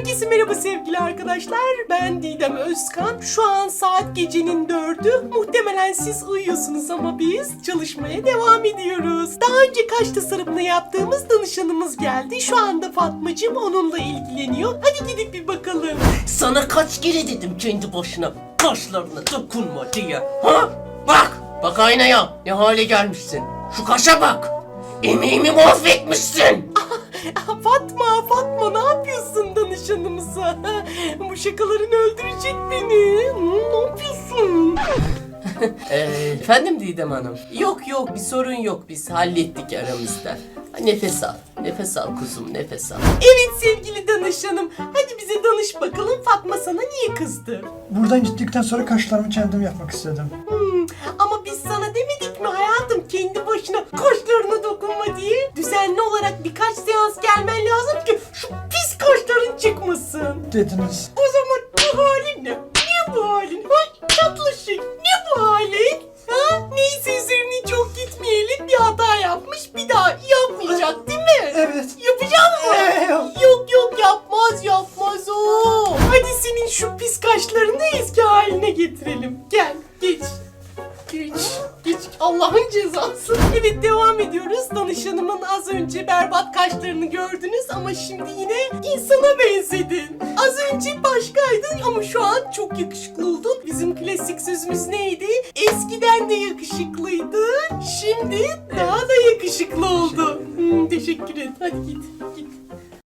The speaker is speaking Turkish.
Herkese merhaba sevgili arkadaşlar. Ben Didem Özkan. Şu an saat gecenin dördü. Muhtemelen siz uyuyorsunuz ama biz çalışmaya devam ediyoruz. Daha önce kaş tasarımını yaptığımız danışanımız geldi. Şu anda Fatmacığım onunla ilgileniyor. Hadi gidip bir bakalım. Sana kaç kere dedim kendi başına kaşlarına dokunma diye. Ha? Bak! Bak aynaya ne hale gelmişsin. Şu kaşa bak. Emeğimi mahvetmişsin. Fatma, Fatma danışanımıza? Bu şakaların öldürecek beni. Ne yapıyorsun? Ee, efendim Didem Hanım? Yok yok bir sorun yok biz hallettik aramızda. Nefes al. Nefes al kuzum nefes al. Evet sevgili danışanım. Hadi bize danış bakalım Fatma sana niye kızdı? Buradan gittikten sonra kaşlarımı kendim yapmak istedim. Hmm, ama biz sana demedik mi hayatım kendi başına kaşlarına dokunma diye? Düzenli olarak birkaç seans gelmen lazım Dediniz. O zaman bu halin ne? Niye bu halin? Ha? Tatlışık. Ne bu halin? Ha? Neyse üzerine çok gitmeyelim. Bir hata yapmış bir daha yapmayacak değil mi? Evet. Yapacak mı? Yok yok yapmaz yapmaz o. Hadi senin şu pis kaşlarını eski haline getirelim. Gel geç. Geç. Geç. Allah'ın cezası. Evet devam ediyoruz. Danışanımın az önce berbat kaşlarını gördünüz ama şimdi yine insana benzedin. Önce başkaydın ama şu an çok yakışıklı oldun. Bizim klasik sözümüz neydi? Eskiden de yakışıklıydın. Şimdi daha da yakışıklı oldu. Hmm, teşekkür et. Hadi git.